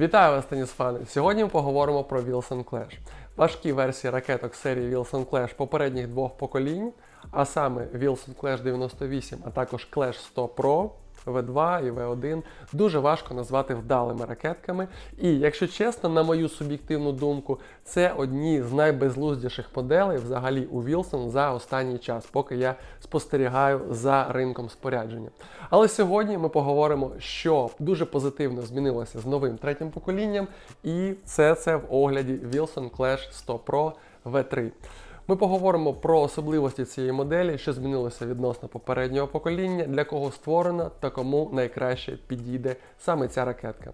Вітаю вас, тенісфани! Сьогодні ми поговоримо про Wilson Clash. Важкі версії ракеток серії Wilson Clash попередніх двох поколінь, а саме Wilson Clash 98, а також Clash 100 Pro. V2 і V1 дуже важко назвати вдалими ракетками. І, якщо чесно, на мою суб'єктивну думку, це одні з найбезлуздіших моделей взагалі у Wilson за останній час, поки я спостерігаю за ринком спорядження. Але сьогодні ми поговоримо, що дуже позитивно змінилося з новим третім поколінням, і це це в огляді Wilson Clash 100 Pro V3. Ми поговоримо про особливості цієї моделі, що змінилося відносно попереднього покоління, для кого створена та кому найкраще підійде саме ця ракетка.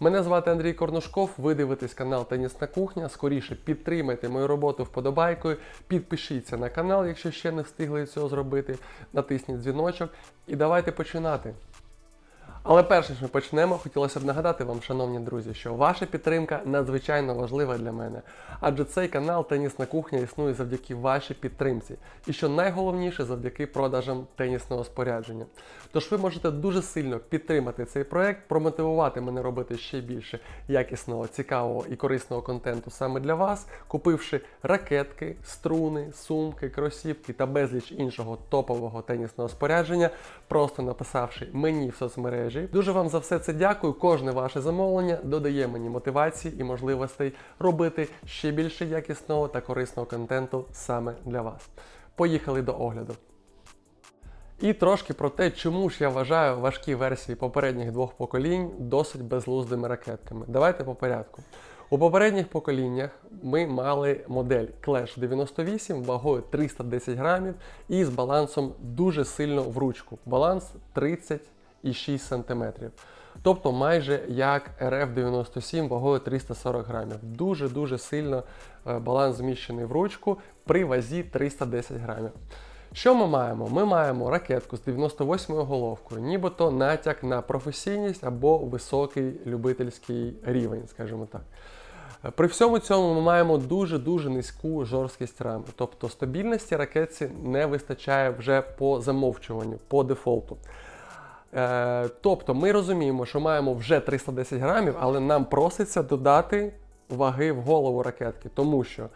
Мене звати Андрій Корнушков. Ви дивитесь канал Тенісна кухня. Скоріше підтримайте мою роботу вподобайкою, підпишіться на канал, якщо ще не встигли цього зробити. Натисніть дзвіночок і давайте починати. Але перш ніж ми почнемо, хотілося б нагадати вам, шановні друзі, що ваша підтримка надзвичайно важлива для мене. Адже цей канал Тенісна кухня існує завдяки вашій підтримці. І що найголовніше, завдяки продажам тенісного спорядження. Тож ви можете дуже сильно підтримати цей проект, промотивувати мене робити ще більше якісного, цікавого і корисного контенту саме для вас, купивши ракетки, струни, сумки, кросівки та безліч іншого топового тенісного спорядження, просто написавши мені в соцмережі. Дуже вам за все це дякую. Кожне ваше замовлення додає мені мотивації і можливостей робити ще більше якісного та корисного контенту саме для вас. Поїхали до огляду. І трошки про те, чому ж я вважаю важкі версії попередніх двох поколінь досить безлуздими ракетками. Давайте по порядку. У попередніх поколіннях ми мали модель Clash 98 вагою 310 грамів і з балансом дуже сильно в ручку. Баланс 30,6 см. Тобто майже як RF97 вагою 340 грамів. Дуже-дуже сильно е, баланс зміщений в ручку при вазі 310 грамів. Що ми маємо? Ми маємо ракетку з 98 головкою, нібито натяк на професійність або високий любительський рівень, скажімо так. При всьому цьому ми маємо дуже-дуже низьку жорсткість рами. Тобто стабільності ракетці не вистачає вже по замовчуванню, по дефолту. Е, тобто ми розуміємо, що маємо вже 310 грамів, але нам проситься додати ваги в голову ракетки, тому що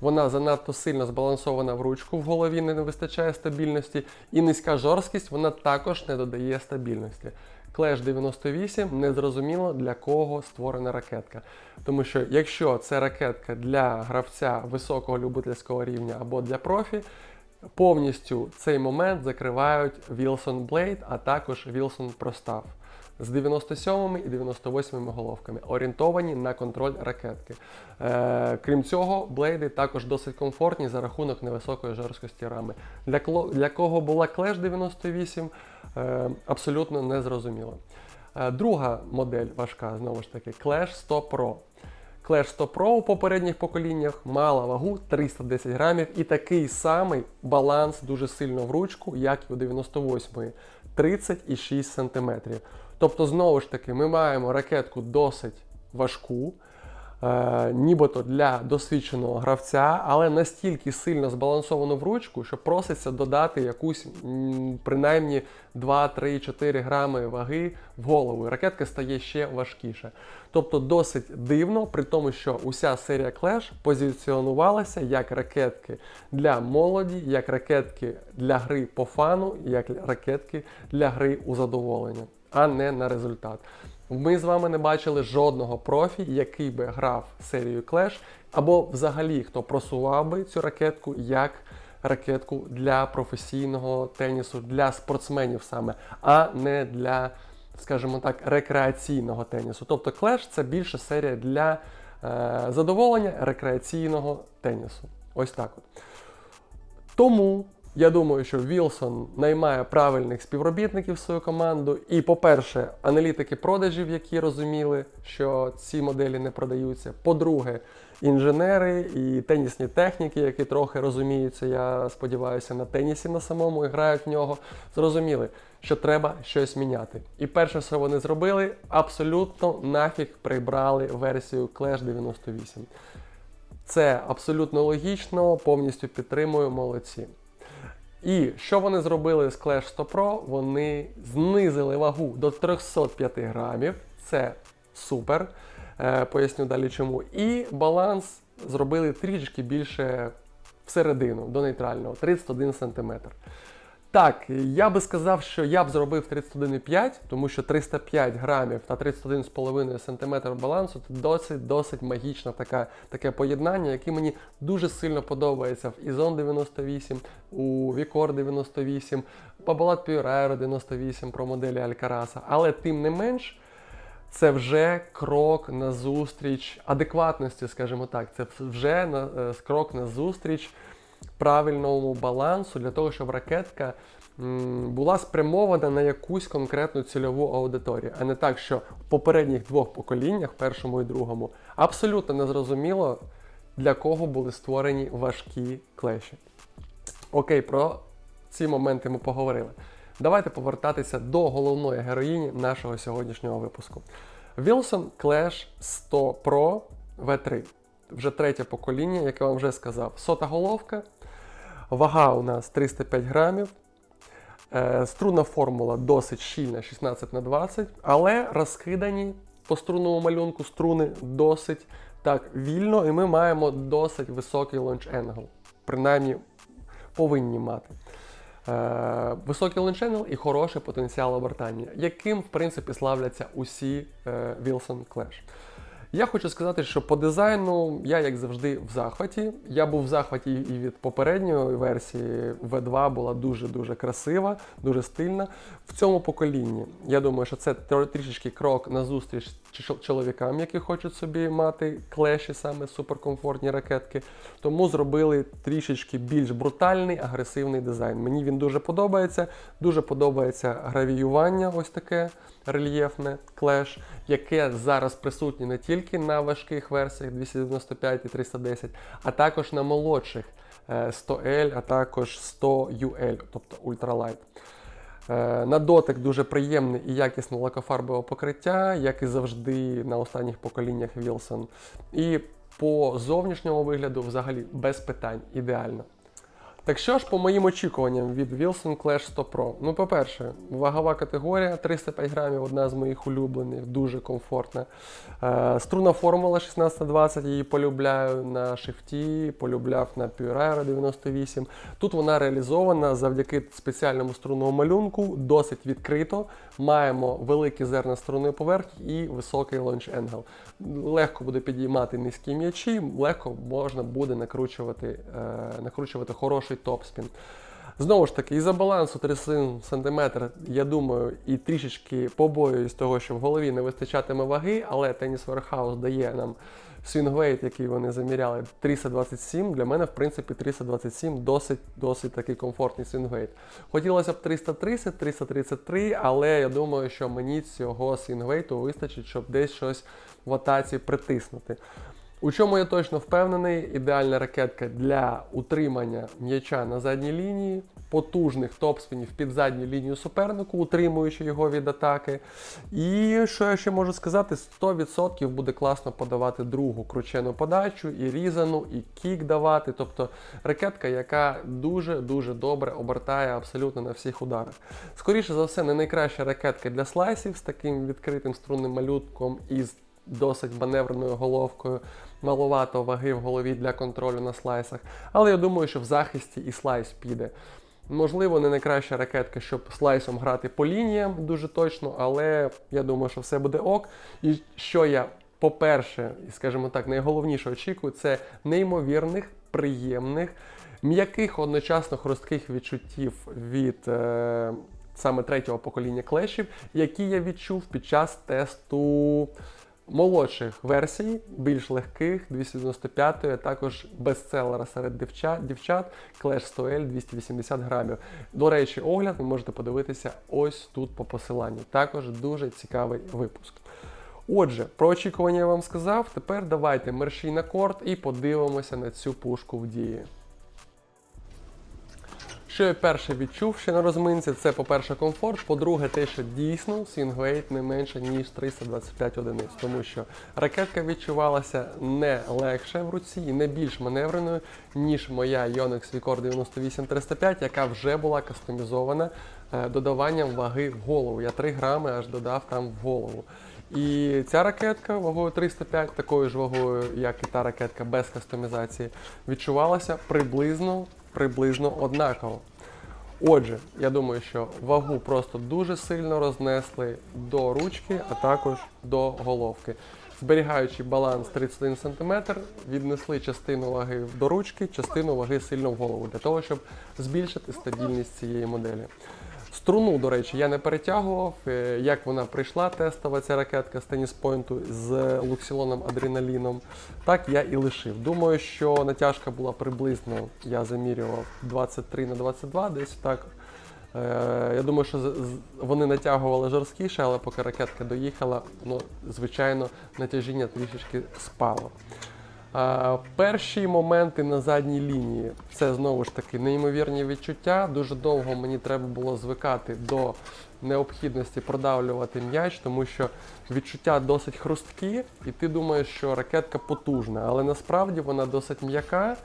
вона занадто сильно збалансована в ручку, в голові не вистачає стабільності, і низька жорсткість вона також не додає стабільності. Clash 98 незрозуміло для кого створена ракетка. Тому що якщо це ракетка для гравця високого любительського рівня або для профі, повністю цей момент закривають Wilson Blade, а також Wilson Prostав з 97 і 98 головками, орієнтовані на контроль ракетки. Е, крім цього, блейди також досить комфортні за рахунок невисокої жорсткості рами. Для, для кого була Clash 98, е, абсолютно незрозуміло. Е, друга модель важка, знову ж таки, Clash 100 Pro. Clash 100 Pro у попередніх поколіннях мала вагу 310 грамів і такий самий баланс дуже сильно в ручку, як і у 98-ї 36 см. Тобто, знову ж таки, ми маємо ракетку досить важку, е, нібито для досвідченого гравця, але настільки сильно збалансовану в ручку, що проситься додати якусь принаймні 2-3-4 грами ваги в голову. Ракетка стає ще важкіше. Тобто досить дивно, при тому, що уся серія Clash позиціонувалася як ракетки для молоді, як ракетки для гри по фану, як ракетки для гри у задоволення а не на результат. Ми з вами не бачили жодного профі, який би грав серію Clash, або взагалі хто просував би цю ракетку як ракетку для професійного тенісу, для спортсменів саме, а не для, скажімо так, рекреаційного тенісу. Тобто Clash це більше серія для е, задоволення рекреаційного тенісу. Ось так от. Тому я думаю, що Вілсон наймає правильних співробітників в свою команду. І, по-перше, аналітики продажів, які розуміли, що ці моделі не продаються. По-друге, інженери і тенісні техніки, які трохи розуміються, я сподіваюся, на тенісі на самому і грають в нього, зрозуміли, що треба щось міняти. І перше, що вони зробили, абсолютно нафіг прибрали версію Clash 98. Це абсолютно логічно, повністю підтримую молодці. І що вони зробили з Clash 100 Pro? Вони знизили вагу до 305 грамів. Це супер. Е, поясню далі чому. І баланс зробили трішки більше всередину, до нейтрального, 31 см. Так, я би сказав, що я б зробив 31,5, тому що 305 грамів та 31,5 см балансу це досить досить магічне така, таке поєднання, яке мені дуже сильно подобається в Ізон 98, у Вікор 98, Babolat Pure 98 про моделі Алькараса. Але тим не менш, це вже крок на зустріч адекватності, скажімо так. Це вже на, е, крок на зустріч правильному балансу для того, щоб ракетка була спрямована на якусь конкретну цільову аудиторію, а не так, що в попередніх двох поколіннях, першому і другому, абсолютно незрозуміло, для кого були створені важкі клеші. Окей, про ці моменти ми поговорили. Давайте повертатися до головної героїні нашого сьогоднішнього випуску. Wilson Clash 100 Pro V3. Вже третє покоління, яке я вам вже сказав. Сота головка. Вага у нас 305 грамів. Е, Струнна формула досить щільна 16 на 20, але розкидані по струнному малюнку струни досить так вільно, і ми маємо досить високий launch angle. Принаймні повинні мати. Е, Високий launch angle і хороший потенціал обертання, яким, в принципі, славляться усі е, Wilson Clash. Я хочу сказати, що по дизайну я, як завжди, в захваті. Я був в захваті і від попередньої версії V2 була дуже-дуже красива, дуже стильна. В цьому поколінні я думаю, що це трішечки крок на зустріч чоловікам, які хочуть собі мати клеші, саме суперкомфортні ракетки. Тому зробили трішечки більш брутальний, агресивний дизайн. Мені він дуже подобається. Дуже подобається гравіювання, ось таке рельєфне клеш, яке зараз присутнє не тільки на важких версіях 295 і 310, а також на молодших е, 100L, а також 100UL, тобто ультралайт. Е, На дотик дуже приємне і якісне лакофарбове покриття, як і завжди на останніх поколіннях Wilson. І по зовнішньому вигляду взагалі без питань, ідеально. Так що ж по моїм очікуванням від Wilson Clash 100 Pro? Ну, по-перше, вагова категорія 305 грамів, одна з моїх улюблених, дуже комфортна. Е, струнна формула 1620, її полюбляю на шифті, полюбляв на Pure 98. Тут вона реалізована завдяки спеціальному струнному малюнку, досить відкрито. Маємо великі зерна струнної поверхні і високий launch angle. Легко буде підіймати низькі м'ячі, легко можна буде накручувати, е, накручувати хороший топспін. Знову ж таки, із-за балансу 31 см, я думаю, і трішечки побоююсь того, що в голові не вистачатиме ваги, але Tennis Warehouse дає нам свінгвейт, який вони заміряли, 327. Для мене, в принципі, 327 досить досить такий комфортний свінгвейт. Хотілося б 330, 333, але я думаю, що мені цього свінгвейту вистачить, щоб десь щось в атаці притиснути. У чому я точно впевнений, ідеальна ракетка для утримання м'яча на задній лінії, потужних топспінів під задню лінію супернику, утримуючи його від атаки. І що я ще можу сказати, 100% буде класно подавати другу кручену подачу, і різану, і кік давати. Тобто ракетка, яка дуже-дуже добре обертає абсолютно на всіх ударах. Скоріше за все, не найкраща ракетка для слайсів з таким відкритим струнним малютком і з досить маневреною головкою, маловато ваги в голові для контролю на слайсах. Але я думаю, що в захисті і слайс піде. Можливо, не найкраща ракетка, щоб слайсом грати по лініям дуже точно, але я думаю, що все буде ок. І що я, по-перше, і скажімо так, найголовніше очікую, це неймовірних, приємних, м'яких, одночасно хрустких відчуттів від. Е- Саме третього покоління клешів, які я відчув під час тесту молодших версій, більш легких, 295 а також бестселера серед дівчат, дівчат Clash 100L 280 грамів. До речі, огляд ви можете подивитися ось тут по посиланню. Також дуже цікавий випуск. Отже, про очікування я вам сказав. Тепер давайте мерщій на корт і подивимося на цю пушку в дії. Що я перше відчув ще на розминці, це, по-перше, комфорт, по-друге, те, що дійсно свінгвейт не менше, ніж 325 одиниць, тому що ракетка відчувалася не легше в руці і не більш маневреною, ніж моя Yonex Vicor 98305, яка вже була кастомізована е, додаванням ваги в голову. Я 3 грами аж додав там в голову. І ця ракетка вагою 305, такою ж вагою, як і та ракетка без кастомізації, відчувалася приблизно, приблизно однаково. Отже, я думаю, що вагу просто дуже сильно рознесли до ручки, а також до головки. Зберігаючи баланс 31 см, віднесли частину ваги до ручки, частину ваги сильно в голову, для того, щоб збільшити стабільність цієї моделі. Струну, до речі, я не перетягував. Е, Як вона прийшла тестова ця ракетка з теніспойнту з луксілоном адреналіном, так я і лишив. Думаю, що натяжка була приблизно, я замірював 23 на 22, десь так. Е, Я думаю, що вони натягували жорсткіше, але поки ракетка доїхала, ну, звичайно, натяжіння трішечки спало. Перші моменти на задній лінії це знову ж таки неймовірні відчуття. Дуже довго мені треба було звикати до необхідності продавлювати м'яч, тому що відчуття досить хрусткі, і ти думаєш, що ракетка потужна, але насправді вона досить м'яка,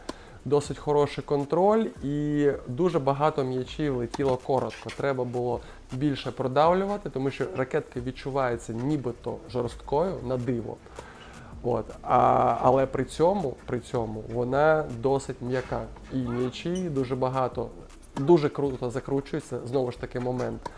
досить хороший контроль і дуже багато м'ячів летіло коротко. Треба було більше продавлювати, тому що ракетка відчувається нібито жорсткою на диво. От. А, але при цьому, при цьому вона досить м'яка. І м'ячі дуже багато, дуже круто закручується. Знову ж таки, момент.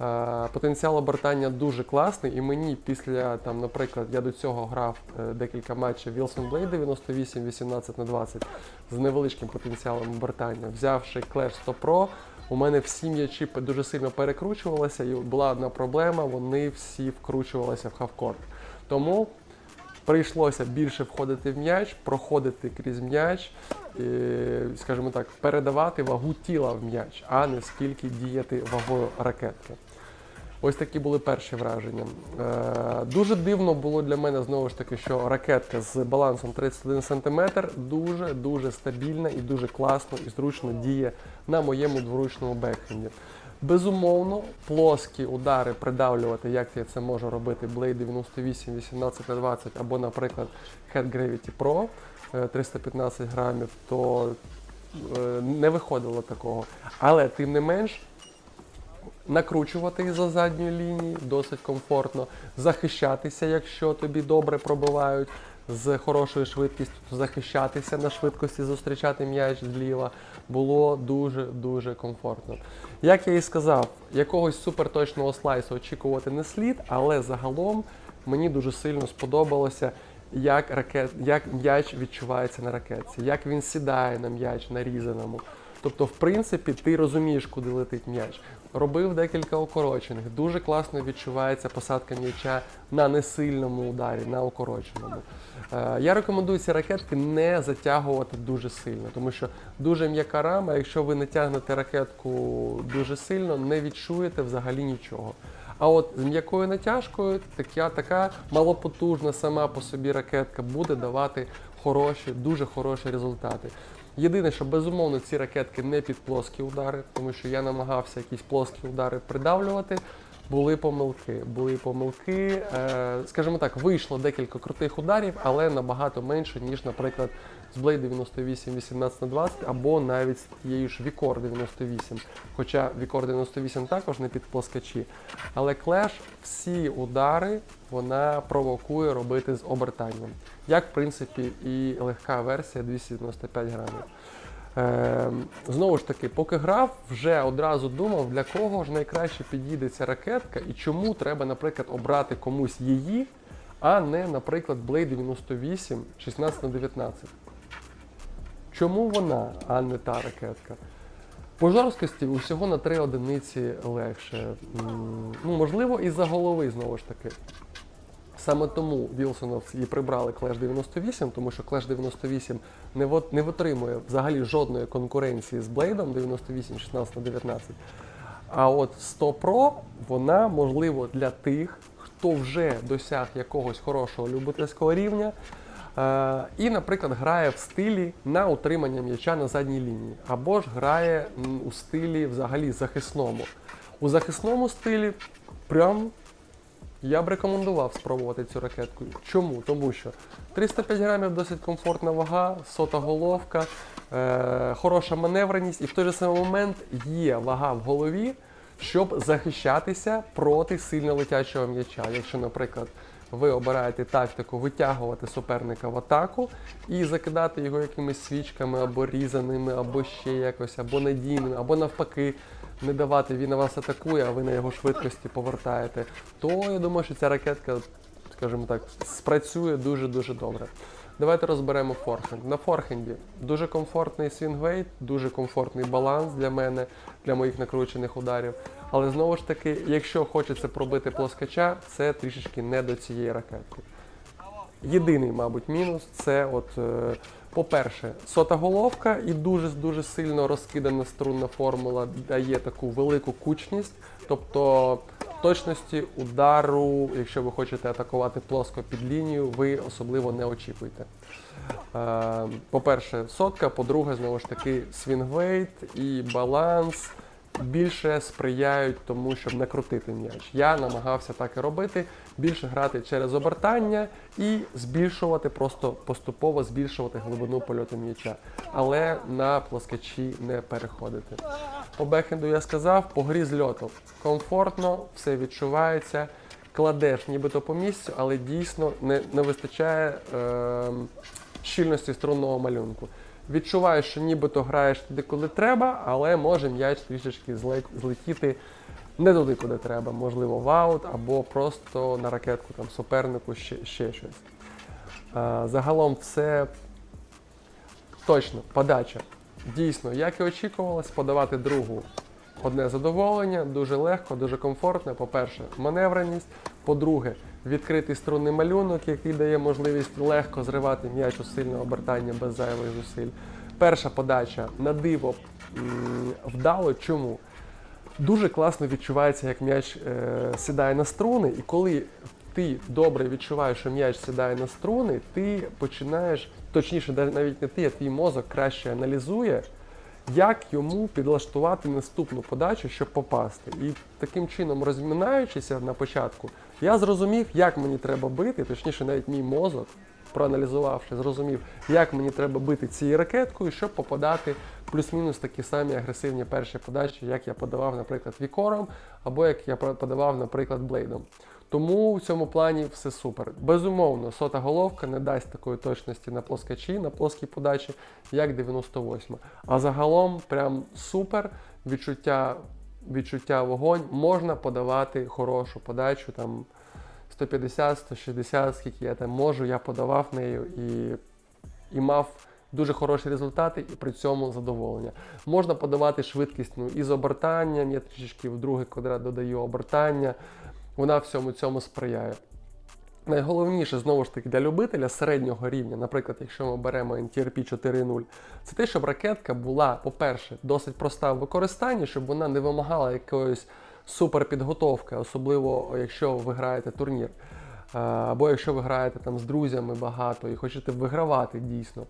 Е, потенціал обертання дуже класний, і мені після, там, наприклад, я до цього грав е, декілька матчів Wilson Blade 98 18 на 20 з невеличким потенціалом обертання. Взявши Clash 100 Pro, у мене всі м'ячі дуже сильно перекручувалися, і була одна проблема, вони всі вкручувалися в хавкорт. Тому прийшлося більше входити в м'яч, проходити крізь м'яч, скажімо так, передавати вагу тіла в м'яч, а не скільки діяти вагою ракетки. Ось такі були перші враження. Е, дуже дивно було для мене знову ж таки, що ракетка з балансом 31 см дуже дуже стабільна і дуже класно і зручно діє на моєму дворучному бекхенді. Безумовно, плоскі удари придавлювати, як я це можу робити Blade 98 18 на 20 або, наприклад, Head Gravity Pro е, 315 грамів, то е, не виходило такого. Але тим не менш, накручувати із-за задньої лінії досить комфортно, захищатися, якщо тобі добре пробивають з хорошою швидкістю, захищатися на швидкості, зустрічати м'яч зліва було дуже-дуже комфортно. Як я і сказав, якогось суперточного слайсу очікувати не слід, але загалом мені дуже сильно сподобалося. Як ракет, як м'яч відчувається на ракетці, як він сідає на м'яч нарізаному. Тобто, в принципі, ти розумієш, куди летить м'яч. Робив декілька укорочених. Дуже класно відчувається посадка м'яча на несильному ударі, на укороченому. Е, я рекомендую ці ракетки не затягувати дуже сильно, тому що дуже м'яка рама, якщо ви не тягнете ракетку дуже сильно, не відчуєте взагалі нічого. А от з м'якою натяжкою така, така малопотужна сама по собі ракетка буде давати хороші, дуже хороші результати. Єдине, що безумовно ці ракетки не під плоскі удари, тому що я намагався якісь плоскі удари придавлювати. Були помилки, були помилки. Е, скажімо так, вийшло декілька крутих ударів, але набагато менше, ніж, наприклад, з Blade 98 18 на 20 або навіть з тією ж Vicor 98. Хоча Vicor 98 також не під плоскачі. Але Clash всі удари вона провокує робити з обертанням. Як, в принципі, і легка версія 295 грамів. Е, знову ж таки, поки грав, вже одразу думав, для кого ж найкраще підійде ця ракетка і чому треба, наприклад, обрати комусь її, а не, наприклад, Blade 98 16 на 19. Чому вона, а не та ракетка? По жорсткості усього на 3 одиниці легше. Ну, можливо, із-за голови знову ж таки. Саме тому Вілсоновці і прибрали Clash 98, тому що Clash 98 не, вот- не витримує взагалі жодної конкуренції з Блейдом 98 16 на 19. А от 100 Pro, вона можливо для тих, хто вже досяг якогось хорошого любительського рівня. Е, і, наприклад, грає в стилі на утримання м'яча на задній лінії, або ж грає у стилі взагалі захисному. У захисному стилі прям я б рекомендував спробувати цю ракетку. Чому? Тому що 305 грамів досить комфортна вага, сота головка, е, хороша маневреність, і в той же самий момент є вага в голові, щоб захищатися проти сильно летячого м'яча. Якщо, наприклад, ви обираєте тактику витягувати суперника в атаку і закидати його якимись свічками або різаними, або ще якось, або надійними, або навпаки, не давати, він на вас атакує, а ви на його швидкості повертаєте, то я думаю, що ця ракетка, скажімо так, спрацює дуже-дуже добре. Давайте розберемо форхенд. На форхенді дуже комфортний свінгвейт, дуже комфортний баланс для мене, для моїх накручених ударів. Але знову ж таки, якщо хочеться пробити плоскача, це трішечки не до цієї ракетки. Єдиний, мабуть, мінус це, от, е, по-перше, сота головка і дуже дуже сильно розкидана струнна формула дає таку велику кучність, тобто точності удару, якщо ви хочете атакувати плоско під лінію, ви особливо не очікуєте. Е, По-перше, сотка, по-друге, знову ж таки, свінгвейт і баланс більше сприяють тому, щоб накрутити м'яч. Я намагався так і робити, більше грати через обертання і збільшувати, просто поступово збільшувати глибину польоту м'яча, але на плоскачі не переходити. По бекхенду я сказав, по грі з льоту комфортно, все відчувається. Кладеш нібито по місцю, але дійсно не, не вистачає е, щільності струнного малюнку. Відчуваєш, що нібито граєш туди, куди треба, але може м'яч трішечки злетіти не туди, куди треба. Можливо, в аут або просто на ракетку там супернику ще, ще щось. Е, загалом це точно подача. Дійсно, як і очікувалось, подавати другу одне задоволення, дуже легко, дуже комфортно. По-перше, маневреність. По-друге, відкритий струнний малюнок, який дає можливість легко зривати м'яч у сильне обертання без зайвих зусиль. Перша подача на диво вдало. Чому? Дуже класно відчувається, як м'яч е, сідає на струни, і коли ти добре відчуваєш, що м'яч сідає на струни, ти починаєш, точніше, навіть не ти, а твій мозок краще аналізує, як йому підлаштувати наступну подачу, щоб попасти. І таким чином, розминаючися на початку, я зрозумів, як мені треба бити, точніше, навіть мій мозок, проаналізувавши, зрозумів, як мені треба бити цією ракеткою, щоб попадати плюс-мінус такі самі агресивні перші подачі, як я подавав, наприклад, вікором, або як я подавав, наприклад, блейдом. Тому в цьому плані все супер. Безумовно, сота головка не дасть такої точності на плоскачі, на плоскій подачі, як 98. А загалом, прям супер відчуття, відчуття вогонь. Можна подавати хорошу подачу, там 150, 160, скільки я там можу, я подавав нею і, і мав дуже хороші результати і при цьому задоволення. Можна подавати швидкісну і з обертанням, я трішечки в другий квадрат додаю обертання. Вона всьому цьому сприяє. Найголовніше, знову ж таки, для любителя середнього рівня, наприклад, якщо ми беремо NTRP 4.0, це те, щоб ракетка була, по-перше, досить проста в використанні, щоб вона не вимагала якоїсь суперпідготовки, особливо якщо ви граєте турнір. Е, Або якщо ви граєте там з друзями багато і хочете вигравати дійсно.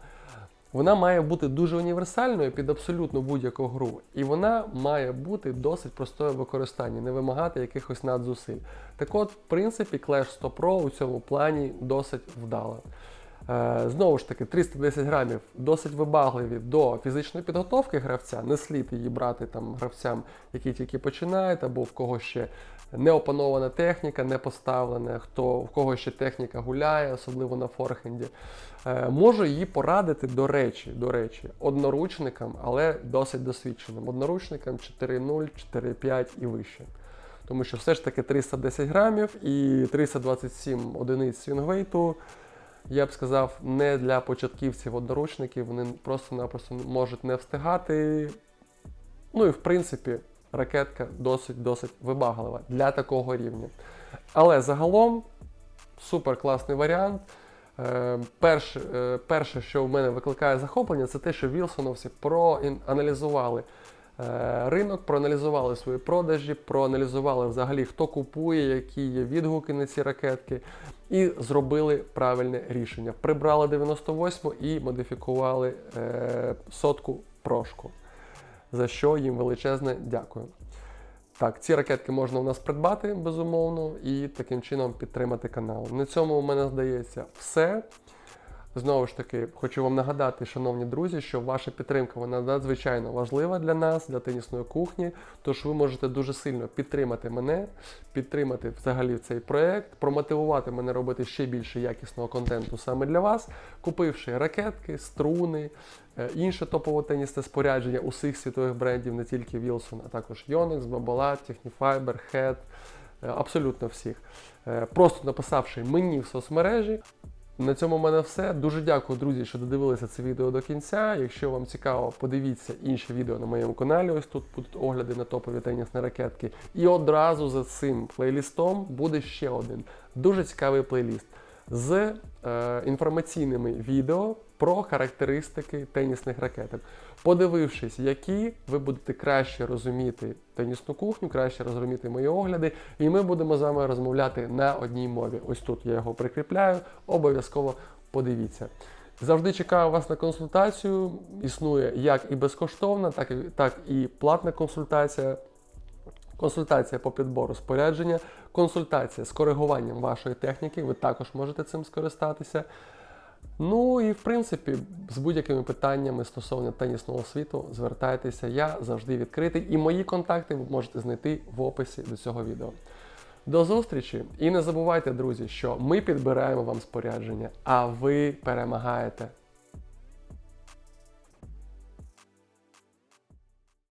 Вона має бути дуже універсальною під абсолютно будь-яку гру. І вона має бути досить простою в використанні, не вимагати якихось надзусиль. Так от, в принципі, Clash 100 Pro у цьому плані досить вдала. Е, знову ж таки, 310 грамів досить вибагливі до фізичної підготовки гравця. Не слід її брати там гравцям, які тільки починають, або в кого ще не опанована техніка, не поставлена, хто в кого ще техніка гуляє, особливо на форхенді. Е, можу її порадити, до речі, до речі, одноручникам, але досить досвідченим. Одноручникам 4.0, 4.5 і вище. Тому що все ж таки 310 грамів і 327 одиниць свінгвейту, я б сказав, не для початківців одноручників, вони просто-напросто можуть не встигати. Ну і в принципі, ракетка досить-досить вибаглива для такого рівня. Але загалом супер класний варіант. Е, Перше, перше, що в мене викликає захоплення, це те, що Вілсоновці проаналізували е, ринок, проаналізували свої продажі, проаналізували взагалі, хто купує, які є відгуки на ці ракетки, і зробили правильне рішення. Прибрали 98 і модифікували е, сотку прошку, за що їм величезне дякую. Так, ці ракетки можна у нас придбати, безумовно, і таким чином підтримати канал. На цьому у мене здається все. Знову ж таки, хочу вам нагадати, шановні друзі, що ваша підтримка вона надзвичайно важлива для нас, для тенісної кухні. Тож ви можете дуже сильно підтримати мене, підтримати взагалі цей проект, промотивувати мене робити ще більше якісного контенту саме для вас, купивши ракетки, струни, е, інше топове тенісне спорядження усіх світових брендів, не тільки Wilson, а також Yonex, Babolat, Technifiber, Head, абсолютно всіх. Е, Просто написавши мені в соцмережі. На цьому в мене все. Дуже дякую, друзі, що додивилися це відео до кінця. Якщо вам цікаво, подивіться інші відео на моєму каналі. Ось тут будуть огляди на топові тенісні ракетки. І одразу за цим плейлістом буде ще один дуже цікавий плейліст з е, інформаційними відео про характеристики тенісних ракеток. Подивившись, які ви будете краще розуміти тенісну кухню, краще розуміти мої огляди, і ми будемо з вами розмовляти на одній мові. Ось тут я його прикріпляю, обов'язково подивіться. Завжди чекаю вас на консультацію. Існує як і безкоштовна, так і, так і платна консультація. Консультація по підбору спорядження, консультація з коригуванням вашої техніки, ви також можете цим скористатися. Ну і в принципі, з будь-якими питаннями стосовно тенісного світу, звертайтеся, я завжди відкритий, і мої контакти ви можете знайти в описі до цього відео. До зустрічі! І не забувайте, друзі, що ми підбираємо вам спорядження, а ви перемагаєте.